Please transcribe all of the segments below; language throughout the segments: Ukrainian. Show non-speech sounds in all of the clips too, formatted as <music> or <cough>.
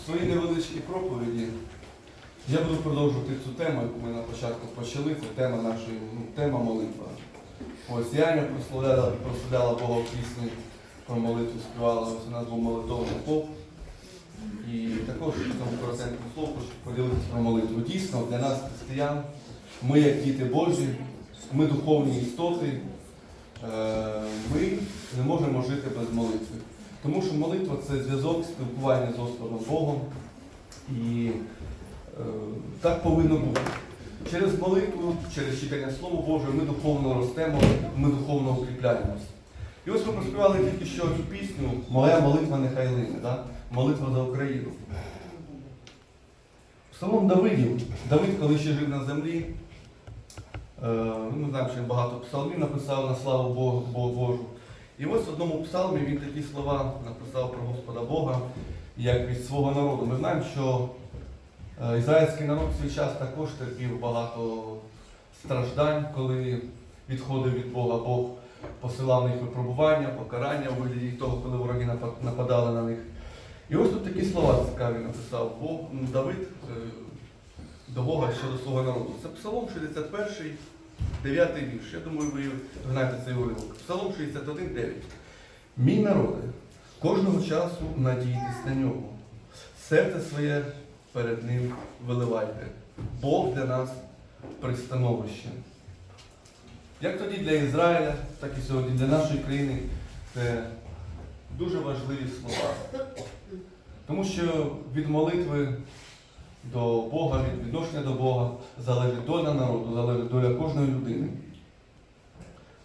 У своїй невеличкій проповіді я буду продовжувати цю тему, яку ми на початку почали. Це тема нашої ну, тема молитва. Ось Яня прославляла, прославляла Бога в пісні про молитву, співала, ось у нас був молитовний поп. І також в цьому коротенькому хочу поділитися про молитву. Дійсно, для нас, християн, ми, як діти Божі, ми духовні істоти, е, ми не можемо жити без молитви. Тому що молитва це зв'язок спілкування з Господом Богом. І е, так повинно бути. Через молитву, через читання Слова Божого ми духовно ростемо, ми духовно укріпляємося. І ось ми проспівали тільки що цю пісню Моя молитва нехай лине, да? молитва за Україну. Псалом Давидів, Давид, коли ще жив на землі, е, ми знаємо, що багато псалмів написав на славу Богу Божу. І ось в одному псалмі він такі слова написав про Господа Бога, як від свого народу. Ми знаємо, що е, ізраїльський народ в свій час також терпів багато страждань, коли відходив від Бога. Бог посилав на них випробування, покарання у вигляді того, коли вороги нападали на них. І ось тут такі слова цікаві написав Бог, Давид е, до Бога щодо свого народу. Це Псалом 61, 9 вірш. Я думаю, ви знаєте цей уривок. Псалом 61, 9. Мій народе, кожного часу надійтесь на нього. Серце своє перед ним виливайте. Бог для нас пристановище. Як тоді для Ізраїля, так і сьогодні для нашої країни це дуже важливі слова. Тому що від молитви до Бога, від відношення до Бога залежить доля народу, залежить доля кожної людини.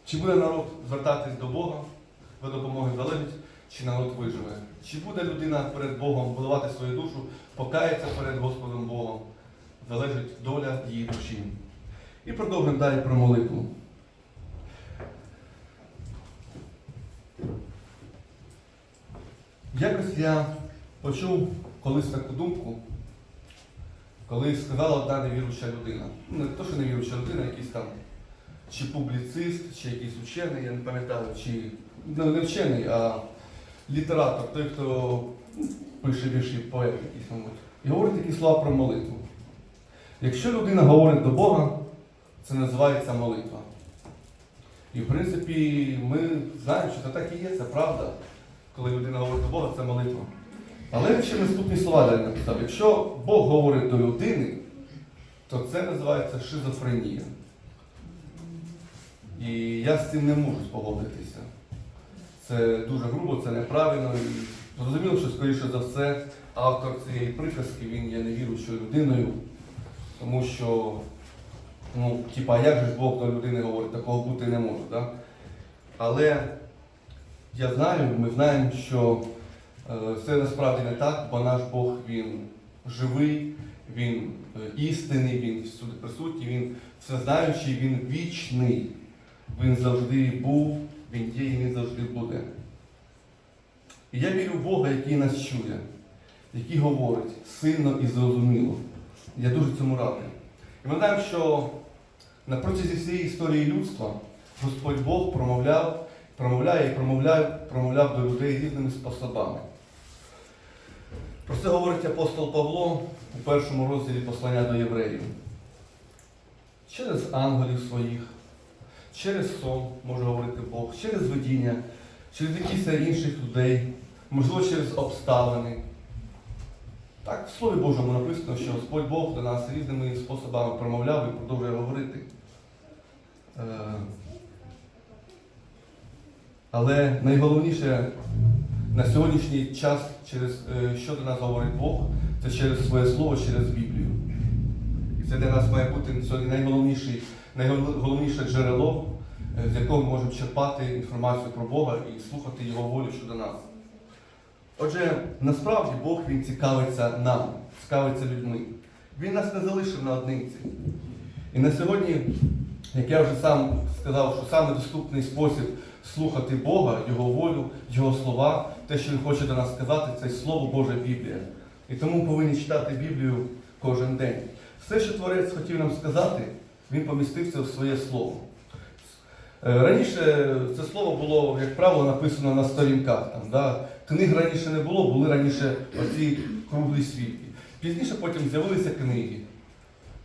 Чи буде народ звертатись до Бога за допомогою залежить, чи народ виживе? Чи буде людина перед Богом виливати свою душу, покається перед Господом Богом, залежить доля її душі. І продовжуємо далі про молитву. Якось я почув колись таку думку, коли сказала одна невіруюча людина. Ну, не то, що невіруюча людина, якийсь там чи публіцист, чи якийсь учений, я не пам'ятаю, чи ну, не вчений, а літератор, той, хто пише вірші, поет якийсь, мабуть. І говорить такі слова про молитву. Якщо людина говорить до Бога, це називається молитва. І в принципі ми знаємо, що це так і є, це правда. Коли людина говорить до Бога, це молитва. Але він ще наступні слова далі написав. Якщо Бог говорить до людини, то це називається шизофренія. І я з цим не можу спогодитися. Це дуже грубо, це неправильно. І зрозуміло, що, скоріше за все, автор цієї приказки він є невіруючою людиною, тому що, ну, типа, як же ж Бог до людини говорить, такого бути не може. Да? Але я знаю, ми знаємо, що це насправді не так, бо наш Бог він живий, він е, істинний, він всюди присутній, він всезнаючий, він вічний. Він завжди був, він є і він завжди буде. І я вірю в Бога, який нас чує, який говорить сильно і зрозуміло. Я дуже цьому радий. І ми знаємо, що на протязі всієї історії людства Господь Бог промовляв, промовляє і промовляв, промовляв до людей різними способами. Про це говорить апостол Павло у першому розділі послання до євреїв. Через ангелів своїх, через сон може говорити Бог, через видіння, через якісь інших людей, можливо, через обставини. Так, в Слові Божому написано, що Господь Бог до нас різними способами промовляв і продовжує говорити. Але найголовніше на сьогоднішній час, через е, що до нас говорить Бог, це через своє слово, через Біблію. І це для нас має бути сьогодні найголовніший, найголовніше джерело, е, з якого ми можемо черпати інформацію про Бога і слухати Його волю щодо нас. Отже, насправді Бог Він цікавиться нами, цікавиться людьми. Він нас не залишив наодинці. І на сьогодні, як я вже сам сказав, що саме доступний спосіб слухати Бога, Його волю, Його слова, те, що Він хоче до нас сказати, це Слово Боже Біблія. І тому повинні читати Біблію кожен день. Все, що Творець хотів нам сказати, він помістив це в своє слово. Е, Раніше це слово було, як правило, написано на сторінках. Там, да? Книг раніше не було, були раніше оці круглі свідки. Пізніше потім з'явилися книги.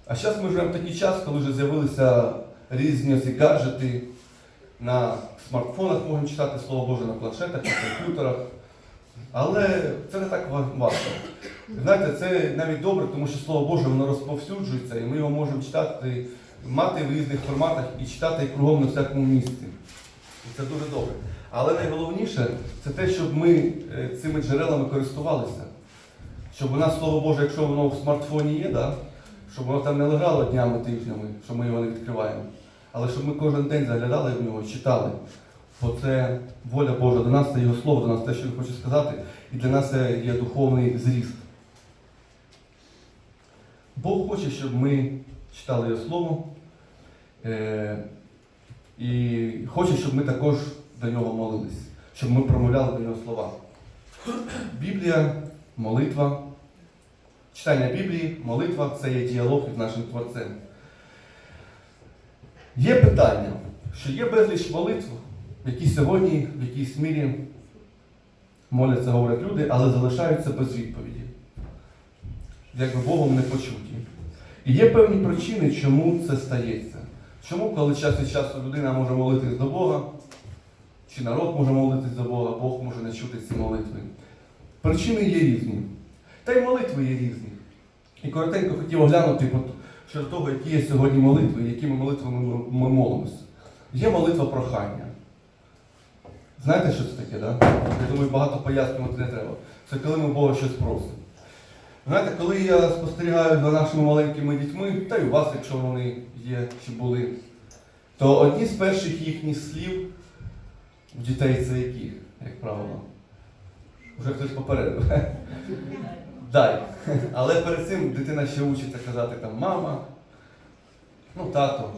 А зараз ми живемо в такий час, коли вже з'явилися різні ці гаджети. На смартфонах можемо читати Слово Боже на планшетах, на комп'ютерах. Але це не так важко. Знаєте, це навіть добре, тому що Слово Боже воно розповсюджується, і ми його можемо читати, мати в різних форматах і читати кругом на всякому місці. І це дуже добре. Але найголовніше це те, щоб ми е, цими джерелами користувалися. Щоб у нас Слово Боже, якщо воно в смартфоні є, да, щоб воно там не лежало днями, тижнями, що ми його не відкриваємо. Але щоб ми кожен день заглядали в нього читали. Бо це воля Божа до нас, це Його Слово, до нас те, що Він хоче сказати, і для нас це є духовний зріст. Бог хоче, щоб ми читали Його Слово. Е- і хоче, щоб ми також до нього молились, щоб ми промовляли до нього слова. Біблія, молитва, читання Біблії, молитва це є діалог із нашим Творцем. Є питання, що є безліч молитв, які сьогодні в якійсь мірі моляться, говорять люди, але залишаються без відповіді, якби Богом не почуті. І є певні причини, чому це стається. Чому, коли час від часу людина може молитись до Бога, чи народ може молитись до Бога, Бог може не чути ці молитви? Причини є різні. Та й молитви є різні. І коротенько хотів оглянути щодо того, які є сьогодні молитви, якими молитвами ми, молимося. Є молитва прохання. Знаєте, що це таке, да? Я думаю, багато пояснювати не треба. Це коли ми Бога щось просимо. Знаєте, коли я спостерігаю за нашими маленькими дітьми, та й у вас, якщо вони є чи були, то одні з перших їхніх слів у дітей це які, як правило? Вже хтось попередив. Дай. <laughs> Але перед цим дитина ще учиться казати там мама, ну тато.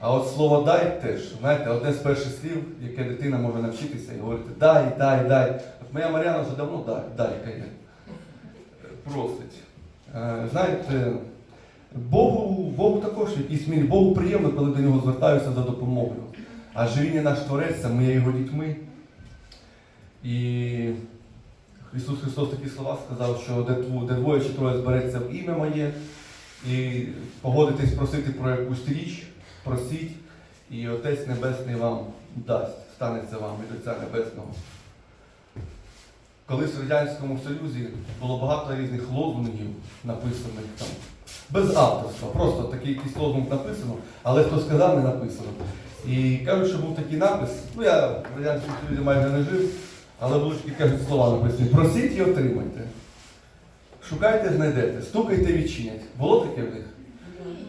А от слово дай теж, знаєте, одне з перших слів, яке дитина може навчитися і говорити дай, дай, дай. От моя Мар'яна вже давно дай, дай, каже просить. Е, Знаєте, Богу, Богу також в якійсь Богу приємно, коли до нього звертаюся за допомогою. Адже Він є наш Творець, а ми є його дітьми. І Ісус Христос такі слова сказав, що де, двоє чи троє збереться в ім'я моє, і погодитесь просити про якусь річ, просіть, і Отець Небесний вам дасть, станеться вам від Отця Небесного. Колись в Радянському Союзі було багато різних лозунгів написаних там. Без авторства, просто такий якийсь лозунг написано, але хто сказав, не написано. І кажуть, що був такий напис, ну я в Радянському Союзі майже не жив, але були такі слова написані. Просіть і отримайте. Шукайте, знайдете, стукайте, відчинять. Було таке в них?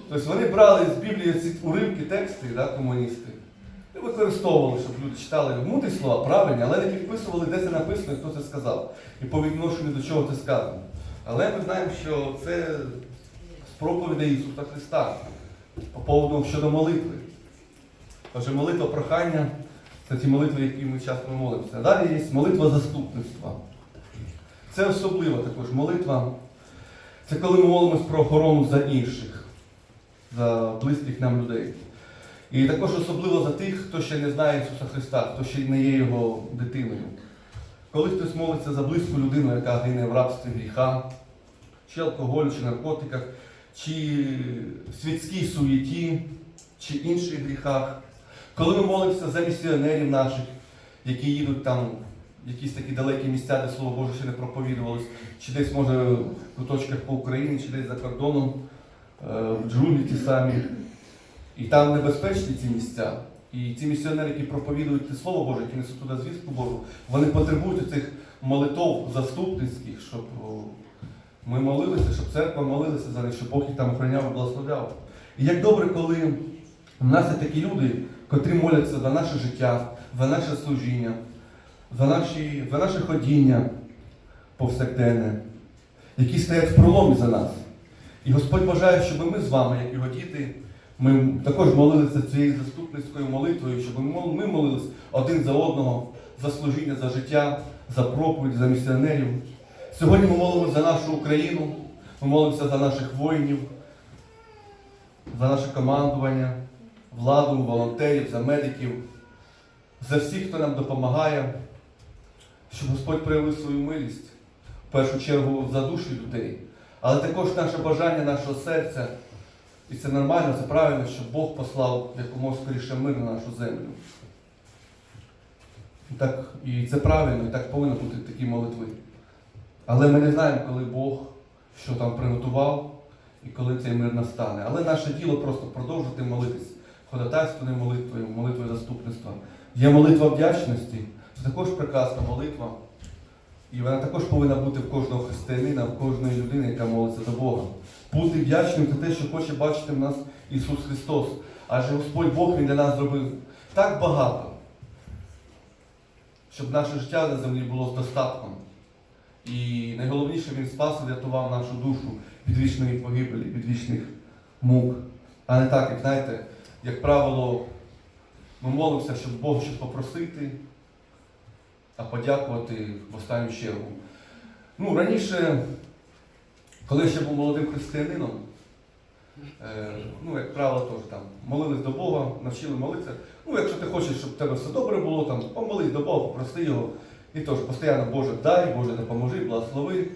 Тобто вони брали з Біблії ці уривки, тексти, да, комуністи, і використовували, щоб люди читали мудрі слова, правильні, але не підписували, де це написано хто це сказав. І по відношенню до чого це сказано. Але ми знаємо, що це з проповідей Ісуса Христа по поводу щодо молитви. Отже, молитва прохання це ті молитви, які ми часто молимося. Далі є молитва заступництва. Це особлива також молитва. Це коли ми молимось про охорону за інших, за близьких нам людей. І також особливо за тих, хто ще не знає Ісуса Христа, хто ще не є Його дитиною. Коли хтось молиться за близьку людину, яка гине в рабстві гріха, чи алкоголю, чи наркотиках, чи в світській суєті, чи інших гріхах. Коли ми молимося за місіонерів наших, які їдуть там в якісь такі далекі місця, де Слово Боже ще не проповідувалось, чи десь, може, в куточках по Україні, чи десь за кордоном, е, в джунглі ті самі. І там небезпечні ці місця. І ці місіонери, які проповідують Слово Боже, які несуть туди звістку Божу, вони потребують цих молитов заступницьких, щоб ми молилися, щоб церква молилася за них, щоб Бог їх там охороняв і благословляв. І як добре, коли в нас є такі люди, котрі моляться за наше життя, за наше служіння, за, наші, за наше ходіння повсякденне, які стоять в проломі за нас. І Господь бажає, щоб ми з вами, як його діти, ми також молилися цією заступницькою молитвою, щоб ми мол- молились один за одного, за служіння, за життя, за проповідь, за місіонерів. Сьогодні ми молимося за нашу Україну, ми молимося за наших воїнів, за наше командування, владу, волонтерів, за медиків, за всіх, хто нам допомагає. щоб Господь проявив свою милість, в першу чергу за душі людей, але також наше бажання нашого серця. І це нормально, це правильно, щоб Бог послав якомога скоріше мир на нашу землю. І, так, і це правильно, і так повинно бути такі молитви. Але ми не знаємо, коли Бог що там приготував і коли цей мир настане. Але наше діло просто продовжувати молитись ходатайственною молитвою, молитвою заступництва. Є молитва вдячності, це також прекрасна молитва. І вона також повинна бути в кожного християнина, в кожної людини, яка молиться до Бога. Бути вдячним за те, що хоче бачити в нас Ісус Христос. Адже Господь Бог Він для нас зробив так багато, щоб наше життя на землі було з достатком. І найголовніше Він спас і врятував нашу душу від вічної погибелі, від вічних мук. А не так, як знаєте, як правило, ми молимося, щоб Бог щось попросити, а подякувати в останню чергу. Ну, раніше, коли я ще був молодим християнином, е, ну, як правило, теж там молились до Бога, навчили молитися. Ну, якщо ти хочеш, щоб в тебе все добре було, там, помолись до Бога, попроси його. І теж постійно Боже дай, Боже допоможи, благослови.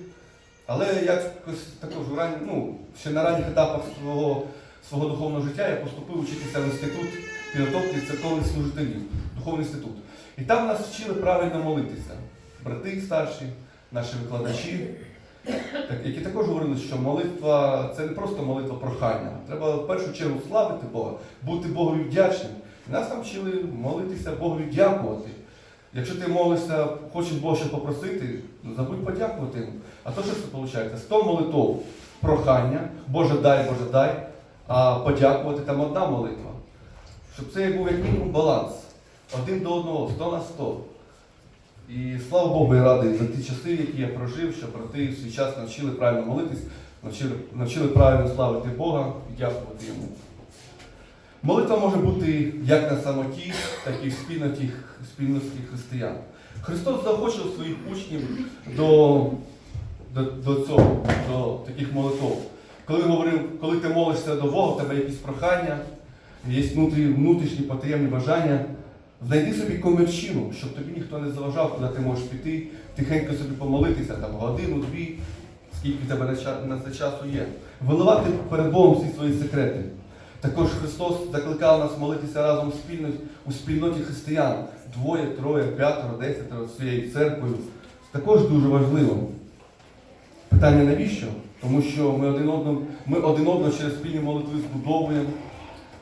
Але якось також ну, ще на ранніх етапах свого, свого духовного життя я поступив вчитися в інститут підготовки церковних служителів, духовний інститут. І там нас вчили правильно молитися. Брати старші, наші викладачі, які також говорили, що молитва це не просто молитва прохання. Треба в першу чергу славити Бога, бути Богові вдячним. І нас там вчили молитися Богові дякувати. Якщо ти молишся, хочеш Бога ще попросити, ну забудь подякувати йому. А то що це виходить? 100 молитов прохання, Боже дай, Боже дай, а подякувати там одна молитва. Щоб це був як мінімум баланс. Один до одного, 100 на 100. І слава Богу, я радий за ті часи, які я прожив, що брати в свій час навчили правильно молитись, навчили, навчили правильно славити Бога і дякувати йому. Молитва може бути як на самоті, так і в спільноті, спільноті християн. Христос заохочив своїх учнів до, до, до цього, до таких молитв. Коли говорив, коли ти молишся до Бога, у тебе якісь прохання, є внутрі, внутрішні потаємні бажання, знайди собі комірчину, щоб тобі ніхто не заважав, куди ти можеш піти, тихенько собі помолитися, там годину, дві, скільки тебе на це часу є. Виливати перед Богом всі свої секрети. Також Христос закликав нас молитися разом спільно, у спільноті християн. Двоє, троє, п'ятеро, десятеро своєю церквою. Також дуже важливо. Питання навіщо? Тому що ми один одного, ми один одного через спільні молитви збудовуємо.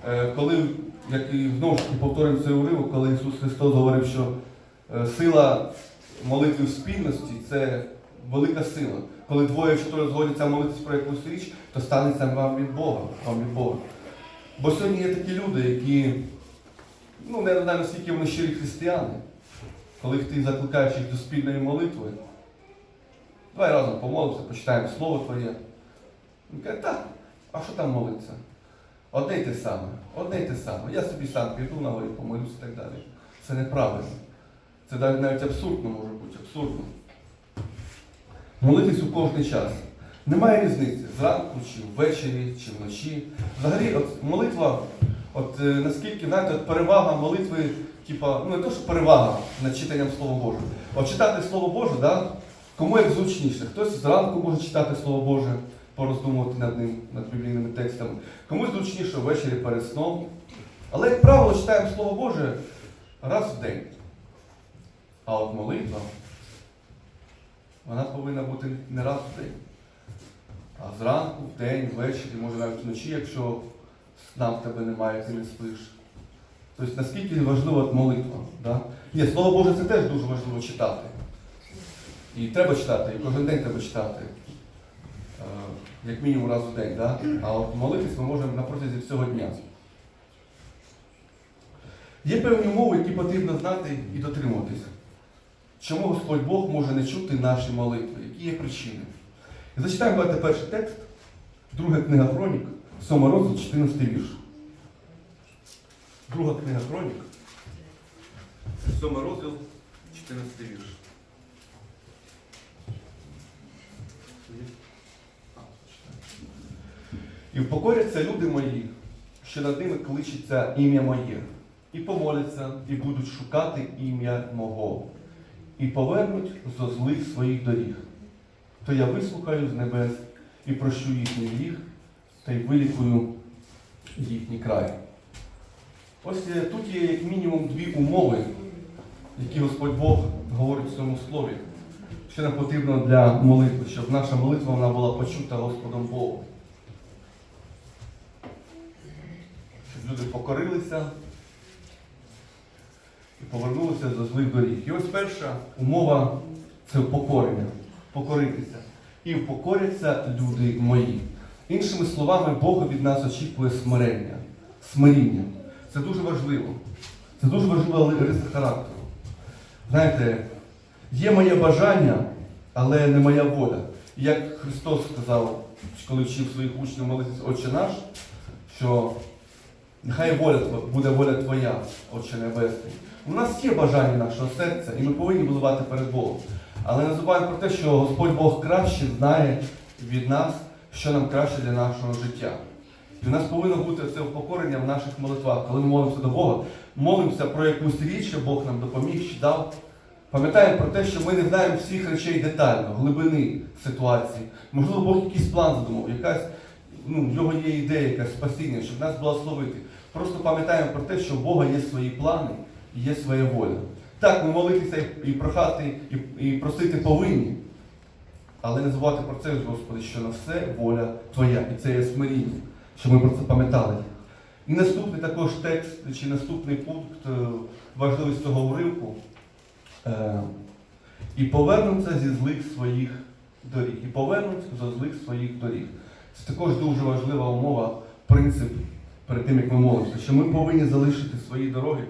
Е, Коли, як і знову ж таки повторюємо цей уривок, коли Ісус Христос говорив, що е, сила молитви в спільності це велика сила. Коли двоє чи троє згодяться молитись про якусь річ, то станеться вам від Бога. Вам від Бога. Бо сьогодні є такі люди, які, ну не знаю наскільки вони щирі християни, коли ти закликаєш їх до спільної молитви, давай разом помолимося, почитаємо Слово Твоє. Він каже, так, а що там молитися? Одне й те саме, одне й те саме. Я собі сам піду на горі, помолюсь і так далі. Це неправильно. Це навіть абсурдно може бути, абсурдно. Молитись у кожний час. Немає різниці, зранку чи ввечері, чи вночі. Взагалі, от молитва, от е, наскільки, знаєте, от перевага молитви, типа, ну не то, що перевага над читанням Слова Божого. От читати Слово Боже, да, кому як зручніше. Хтось зранку може читати Слово Боже, пороздумувати над ним, над біблійними текстами. Комусь зручніше ввечері перед сном. Але, як правило, читаємо Слово Боже раз в день. А от молитва, вона повинна бути не раз в день. А зранку, в день, ввечері, може навіть вночі, якщо сна в тебе немає, ти не спиш. Тобто наскільки важлива молитва. Да? Ні, Слово Боже, це теж дуже важливо читати. І треба читати, і кожен день треба читати. Е, Як мінімум раз в день. Да? А от молитись ми можемо на протязі всього дня. Є певні умови, які потрібно знати і дотримуватися. Чому Господь Бог може не чути наші молитви? Які є причини? І зачитаємо давайте перший текст, друга книга Хронік, 7 розділ, 14 вірш. Друга книга Хронік, 7 розділ, 14 вірш. А, читаю. І впокоряться люди мої, що над ними кличеться ім'я моє, і помоляться, і будуть шукати ім'я мого, і повернуть зо злих своїх доріг. То я вислухаю з небес і прощу їхній гріх, та й вилікую їхній край. Ось е, тут є як мінімум дві умови, які Господь Бог говорить в цьому слові. Що нам потрібно для молитви, щоб наша молитва вона була почута Господом Богом. Щоб люди покорилися і повернулися до злих доріг. І ось перша умова це покорення. Покоритися. І впокоряться люди мої. Іншими словами, Бог від нас очікує смирення, смиріння. Це дуже важливо. Це дуже важлива риса характеру. Знаєте, є моє бажання, але не моя воля. І Як Христос сказав, коли вчив своїх учнів молитися Отче наш, що нехай воля буде воля Твоя, Отче Небесний. У нас є бажання нашого серця, і ми повинні виливати перед Богом. Але не забуваємо про те, що Господь Бог краще знає від нас, що нам краще для нашого життя. І у нас повинно бути це упокорення в наших молитвах. Коли ми молимося до Бога, молимося про якусь річ, що Бог нам допоміг, чи дав. Пам'ятаємо про те, що ми не знаємо всіх речей детально, глибини ситуації. Можливо, Бог якийсь план задумав, якась, ну, в нього є ідея, якась спасіння, щоб нас благословити. Просто пам'ятаємо про те, що у Бога є свої плани і є своя воля. Так, ми молитися і прохати, і, і просити повинні. Але не забувати про це, Господи, що на все воля Твоя. І це є смиріння, щоб ми про це пам'ятали. І наступний також текст, чи наступний пункт е, важливий з цього уривку. Е, І повернуться зі злих своїх доріг. І повернуться зі злих своїх доріг. Це також дуже важлива умова, принцип перед тим, як ми молимося, що ми повинні залишити свої дороги,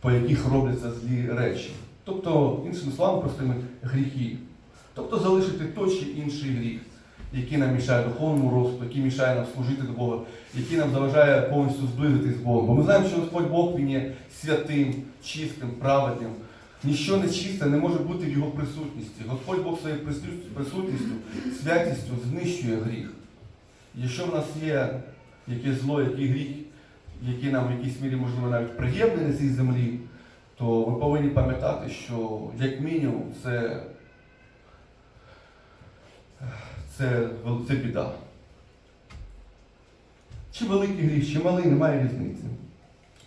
по яких робляться злі речі. Тобто, іншими словами, простими гріхи. Тобто залишити той чи інший гріх, який нам мішає духовному росту, який мішає нам служити до Бога, який нам заважає повністю зблизитись з Богом. Бо ми знаємо, що Господь Бог він є святим, чистим, праведним. Ніщо нечисте не може бути в його присутності. Господь Бог своєю присутністю- святістю знищує гріх. Якщо в нас є якесь зло, який гріх, який нам в якійсь мірі, можливо, навіть приємний на цій землі, то ми повинні пам'ятати, що як мінімум це, це, це біда. Чи великий гріх, чи малий, немає різниці.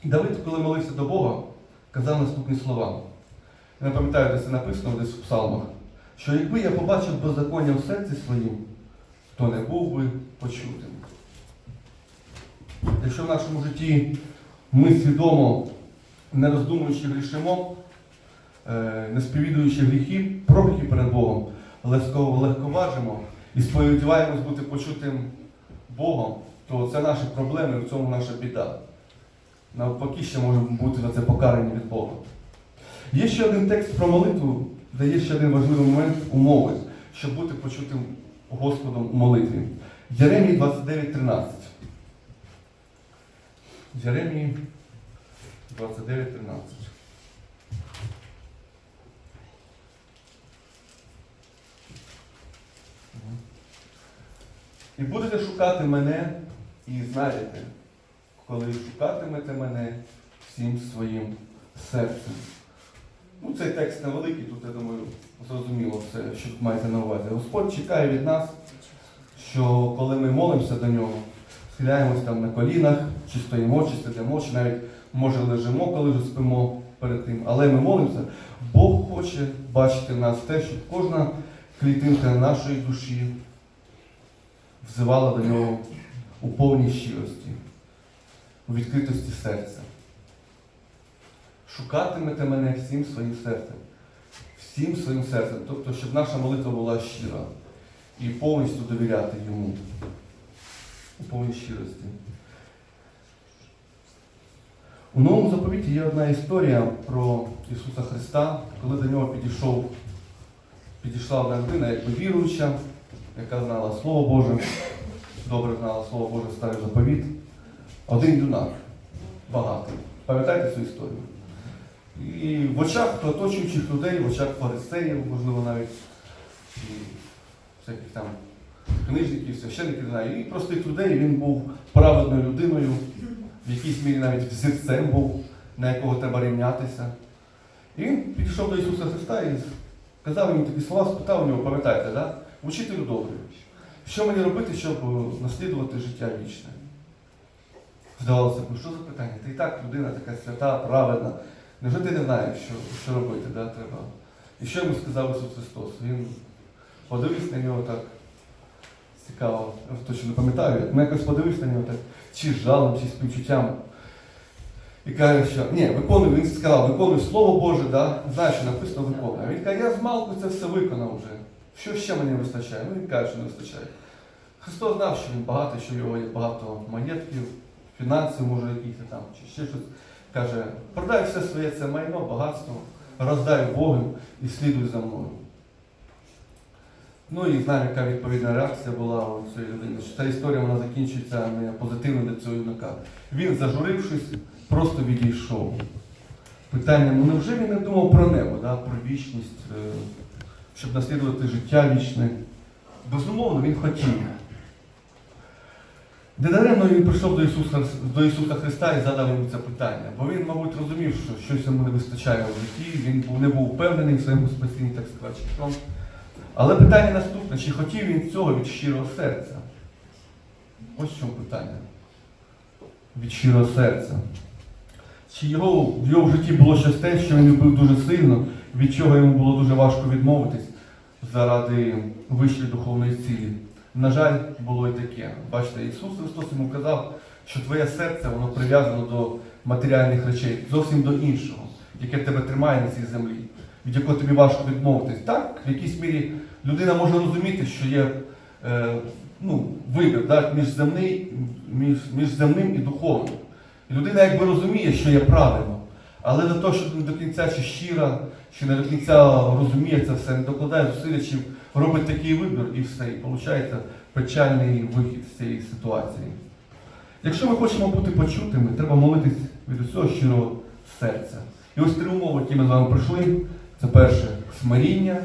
Давид, коли молився до Бога, казав наступні слова. Не пам'ятаю, де це написано десь в псалмах, що якби я побачив беззаконня в серці своїм, то не був би почутим. Якщо в нашому житті ми свідомо, не роздумуючи грішимо, е, не сповідуючи гріхи, прогріхи перед Богом, легко, легковажимо і сподіваємось бути почутим Богом, то це наші проблеми, в цьому наша біда. Навпаки, ще може бути за це покарані від Бога. Є ще один текст про молитву, де є ще один важливий момент умови, щоб бути почутим Господом у молитві. Єремії 29.13. Єремії 29.13. І будете шукати мене і знайдете, коли шукатимете мене всім своїм серцем. Ну, цей текст невеликий, тут, я думаю, зрозуміло все, що маєте на увазі. Господь чекає від нас, що коли ми молимося до нього, схиляємось там на колінах, чи стоїмо, чи сидимо, чи навіть може лежимо, коли вже спимо перед тим. Але ми молимося, Бог хоче бачити в нас те, щоб кожна клітинка нашої душі взивала до нього у повній щирості, у відкритості серця. Шукатимете мене всім своїм серцем. Всім своїм серцем. Тобто, щоб наша молитва була щира і повністю довіряти йому. У повній щирості. У новому заповіті є одна історія про Ісуса Христа, коли до нього підійшов, підійшла одна людина, якби віруюча, яка знала Слово Боже, добре знала Слово Боже, старий заповіт. Один юнак, багатий. Пам'ятаєте цю історію? І в очах оточуючих людей, в очах фарисеїв, можливо, навіть і всяких там книжників, священників, знаю, і простих людей він був праведною людиною, в якійсь мірі навіть взірцем був, на якого треба рівнятися. І він підійшов до Ісуса Христа і казав йому такі слова, спитав у нього, пам'ятаєте, да? учителю добрий, що мені робити, щоб е, наслідувати життя вічне? Здавалося б, ну що за питання? Ти і так людина така свята, праведна. Невже ти не знаєш, що, що робити, да, треба? І що йому сказав Ісус Христос? Він подивився на нього так цікаво, точно не пам'ятаю, як, ну якось подивився на нього так, чи з жалем, чи з співчуттям. І каже, що ні, виконую, він сказав, виконую Слово Боже, да? знає, що написано виконує. Він каже, я з малку це все виконав вже. Що ще мені вистачає? Ну він каже, що не вистачає. Христос знав, що він багатий, що в його є багато маєтків, фінансів, може, якихось там, чи ще щось. Каже, продай все своє це майно, багатство, роздай Богу і слідуй за мною. Ну і знаємо, яка відповідна реакція була у цієї людини. Ця історія вона закінчується не позитивно для цього юнака. Він, зажурившись, просто відійшов. Питання, ну невже він не думав про небо, да? про вічність, е, щоб наслідувати життя вічне? Безумовно, він хотів. Недаремно він прийшов до Ісуса, до Ісуса Христа і задав йому це питання. Бо він, мабуть, розумів, що щось йому не вистачає в житті, він не був впевнений в своєму спасінні, так сказати. Але питання наступне, чи хотів він цього від щирого серця? Ось в чому питання. Від щирого серця. Чи його, в його житті було щось те, що він любив дуже сильно, від чого йому було дуже важко відмовитись заради вищої духовної цілі? На жаль, було і таке. Бачите, Ісус Христос йому казав, що твоє серце воно прив'язано до матеріальних речей, зовсім до іншого, яке тебе тримає на цій землі, від якого тобі важко відмовитись. Так, в якійсь мірі людина може розуміти, що є е, ну, вибір да, між, земний, між, між земним і духовним. І людина якби розуміє, що є правильно, але до того, що не до кінця чи щира, чи не до кінця розуміє це все, не докладає зусилля, чи робить такий вибір і все, і виходить печальний вихід з цієї ситуації. Якщо ми хочемо бути почутими, треба молитись від усього щирого серця. І ось три умови, які ми з вами пройшли. Це перше смиріння,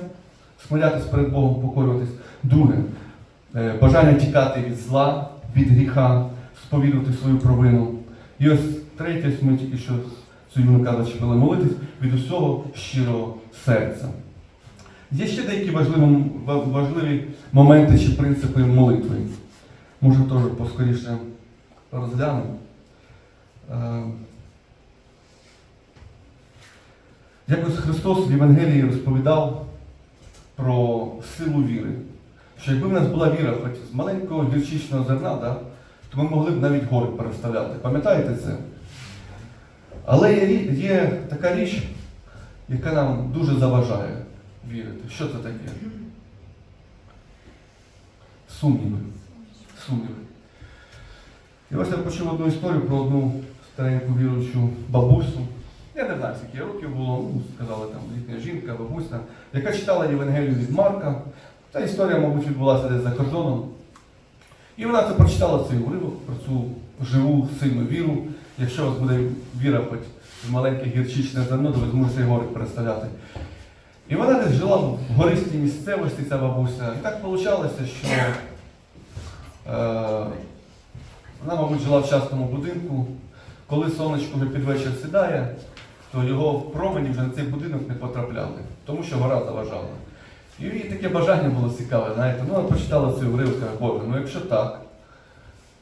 смирятись перед Богом, покорюватись. Друге е, бажання тікати від зла, від гріха, сповідувати свою провину. І ось третє, ми тільки що цю юнака зачепили молитись від усього щирого серця. Є ще деякі важливі, важливі моменти чи принципи молитви. Може теж поскоріше розглянемо. Е, Якось Христос в Євангелії розповідав про силу віри. Що якби в нас була віра хоч з маленького гірчичного зерна, да, то ми могли б навіть гори переставляти. Пам'ятаєте це? Але є, є така річ, яка нам дуже заважає вірити. Що це таке? Сумніви. Сумніви. І ось я почув одну історію про одну стареньку віруючу бабусю. Я не знаю, скільки років було, ну, сказали там літня жінка, бабуся, яка читала Євангелію від Марка. Та історія, мабуть, відбулася десь за кордоном. І вона це прочитала цей уривок про цю живу, сильну віру. Якщо у вас буде віра хоч в маленьке гірчичне зерно, то ви зможете гори переставляти. І вона десь жила в гористій місцевості, ця бабуся. І так вийшло, що е, вона, мабуть, жила в частному будинку. Коли сонечко вже під вечір сідає, то його промені вже на цей будинок не потрапляли, тому що гора заважала. І їй таке бажання було цікаве, знаєте, ну вона прочитала цей уривок, Боже, ну якщо так,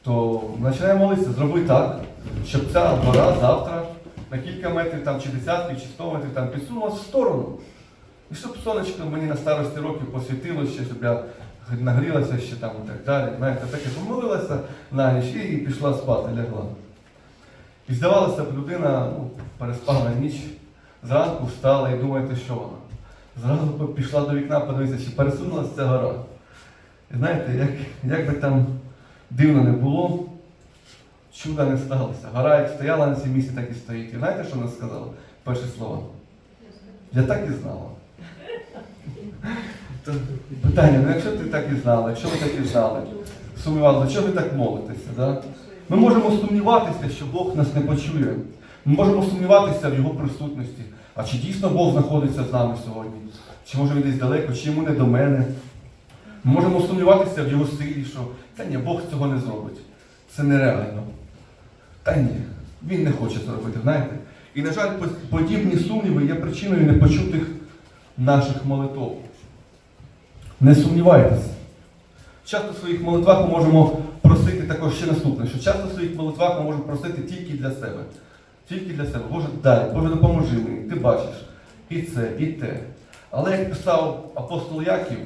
то починає молитися, зроби так, щоб ця гора завтра на кілька метрів, там, чи десятків, чи сто метрів там, підсунулась в сторону. І щоб сонечко мені на старості років посвітило ще, щоб я нагрілася ще там і так далі. Знаєте, таке помолилася на ніч і пішла спати, лягла. І здавалося б, людина ну, переспала ніч, зранку встала і думаєте, що вона? Зразу пішла до вікна, подивитися, чи пересунулася ця гора. І знаєте, як, як би там дивно не було, чуда не сталося. Гора як стояла на цій місці, так і стоїть. І знаєте, що вона сказала? Перші слова. Я так і знала. Питання, ну якщо ти так і знала, якщо ви так і знали, сумнівалися, чого ви так молитеся? Да? Ми можемо сумніватися, що Бог нас не почує. Ми можемо сумніватися в Його присутності. А чи дійсно Бог знаходиться з нами сьогодні? Чи може він десь далеко, чи йому не до мене? Ми можемо сумніватися в його силі, що та ні, Бог цього не зробить. Це нереально. Та ні, він не хоче це робити, знаєте? І, на жаль, подібні сумніви є причиною непочутих наших молитв. Не сумнівайтеся. Часто в своїх молитвах ми можемо просити також ще наступне, що часто в своїх молитвах ми можемо просити тільки для себе. Тільки для себе. Боже, дай, Боже, допоможи мені. Ти бачиш і це, і те. Але як писав апостол Яків,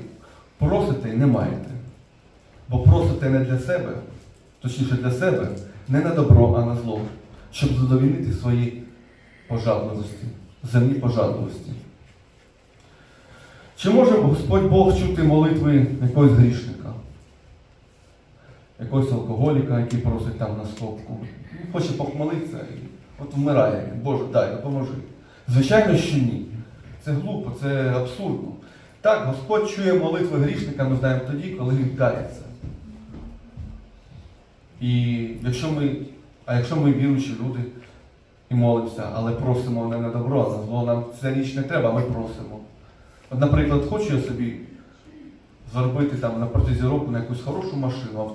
просите не маєте. Бо просите не для себе, точніше для себе, не на добро, а на зло, щоб задовільнити свої пожадливості, земні пожадливості. Чи може Господь Бог чути молитви якогось грішника, якогось алкоголіка, який просить там на стопку? Хоче похмелитися і от вмирає він. Боже, дай, допоможи. Звичайно, що ні. Це глупо, це абсурдно. Так, Господь чує молитви грішника, ми знаємо тоді, коли він кається. І якщо ми, а якщо ми віруючі люди і молимося, але просимо не на добро, а на зло, нам ця річ не треба, ми просимо. От, наприклад, хочу я собі заробити там на протязі року на якусь хорошу машину,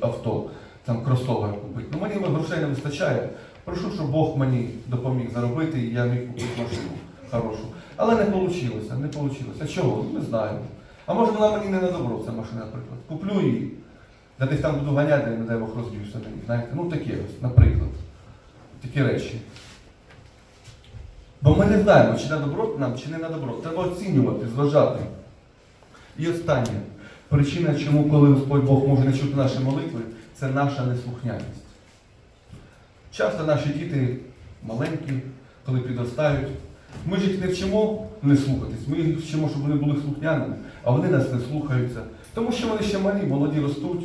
авто, там кросовер купити. Ну мені грошей не вистачає. Прошу, щоб Бог мені допоміг заробити, і я міг купити машину хорошу. Але не вийшло, не вийшло. Чого? Не знаю. А може вона мені не на добро, ця машина, наприклад. Куплю її, де десь там буду ганяти, не дай Бог розб'юся на ній. Знаєте? Ну таке ось, наприклад. Такі речі. Бо ми не знаємо, чи на добро нам, чи не на добро. Треба оцінювати, зважати. І останнє. Причина, чому, коли Господь Бог може не чути наші молитви, це наша неслухняність. Часто наші діти маленькі, коли підростають, ми ж їх не вчимо не слухатись, ми їх вчимо, щоб вони були слухняними, а вони нас не слухаються. Тому що вони ще малі, молоді ростуть.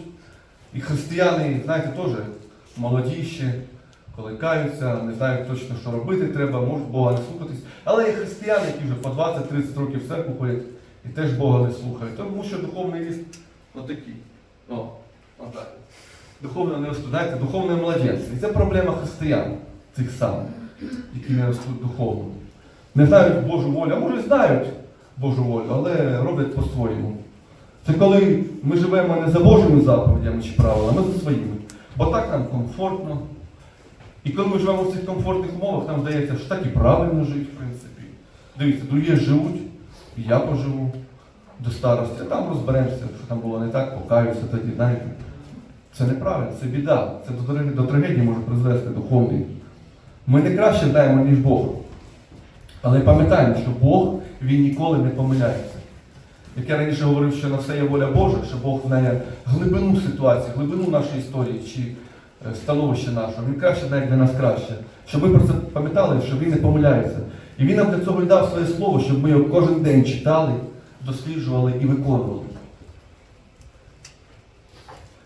І християни, знаєте, теж молоді ще, коли каються, не знають точно, що робити треба, можуть Бога не слухатись. Але є християни, які вже по 20-30 років в церкву ходять і теж Бога не слухають. Тому що духовний ріст отакий. О, отак. Духовно не. Знаєте, духовний молодець. І це проблема християн, цих самих, які не ростуть духовно. Не знають Божу волю, а може знають Божу волю, але роблять по-своєму. Це коли ми живемо не за Божими заповідями чи правилами, а за своїми. Бо так нам комфортно. І коли ми живемо в цих комфортних умовах, нам здається, що так і правильно жити, в принципі. Дивіться, другі живуть, я поживу до старості, а там розберемося, що там було не так, покаюся тоді, знаєте. Це неправильно, це біда. Це до, до трагедії може призвести духовний. Ми не краще знаємо, ніж Бог. Але пам'ятаємо, що Бог він ніколи не помиляється. Як я раніше говорив, що на все є воля Божа, що Бог знає глибину ситуації, глибину нашої історії чи становище нашого. Він краще знає для нас краще. Щоб ми про це пам'ятали, що він не помиляється. І він нам для цього дав своє слово, щоб ми його кожен день читали, досліджували і виконували.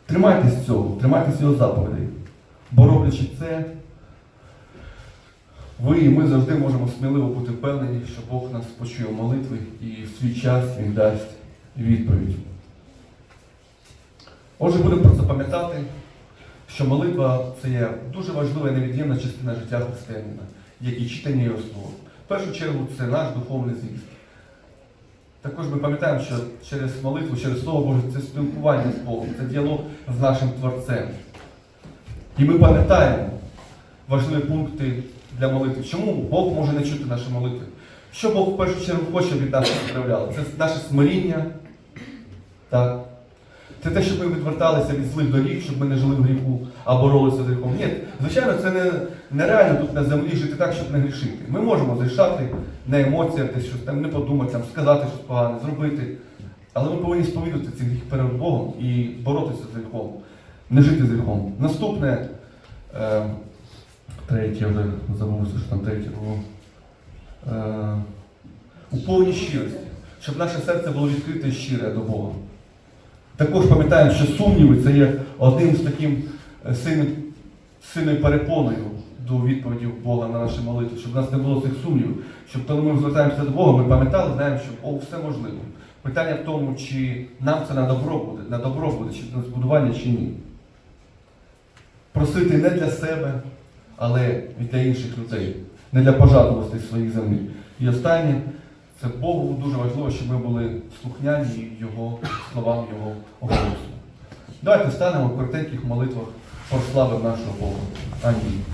Тримайтесь цього, тримайтесь його заповідей. Бо роблячи це, ви і ми завжди можемо сміливо бути впевнені, що Бог нас почує в молитви і в свій час Він дасть відповідь. Отже, будемо про це пам'ятати, що молитва це є дуже важлива і невід'ємна частина життя християнина, як і читання його слова. В першу чергу це наш духовний зріст. Також ми пам'ятаємо, що через молитву, через Слово Боже, це спілкування з Богом, це діалог з нашим Творцем. І ми пам'ятаємо важливі пункти для молитви. Чому Бог може не чути наші молитви? Що Бог в першу чергу хоче від нас щоб проявляли? Це наше смиріння. Так. Це те, щоб ми відверталися від злих доріг, щоб ми не жили в гріху, а боролися з гріхом. Ні, звичайно, це не, нереально тут на землі жити так, щоб не грішити. Ми можемо зрішати на емоціях, десь щось там не подумати, там, сказати щось погане, зробити. Але ми повинні сповідати цей гріх перед Богом і боротися з гріхом, не жити з гріхом. Наступне, е, третє, вже забувся, що там третє було. Е, у повній щирості, щоб наше серце було відкрите і щире до Бога. Також пам'ятаємо, що сумніви це є одним з таким е, сильною перепоною до відповіді Бога на наші молитви, щоб в нас не було цих сумнівів, щоб коли ми звертаємося до Бога, ми пам'ятали, знаємо, що о, все можливо. Питання в тому, чи нам це на добро буде, на добро буде, чи на збудування, чи ні. Просити не для себе, але і для інших людей, не для пожадливостей своїх землі. І останнє, це Богу дуже важливо, щоб ми були слухняні Його словам, Його голосу. Давайте станемо в коротеньких молитвах прославимо нашого Бога. Амінь.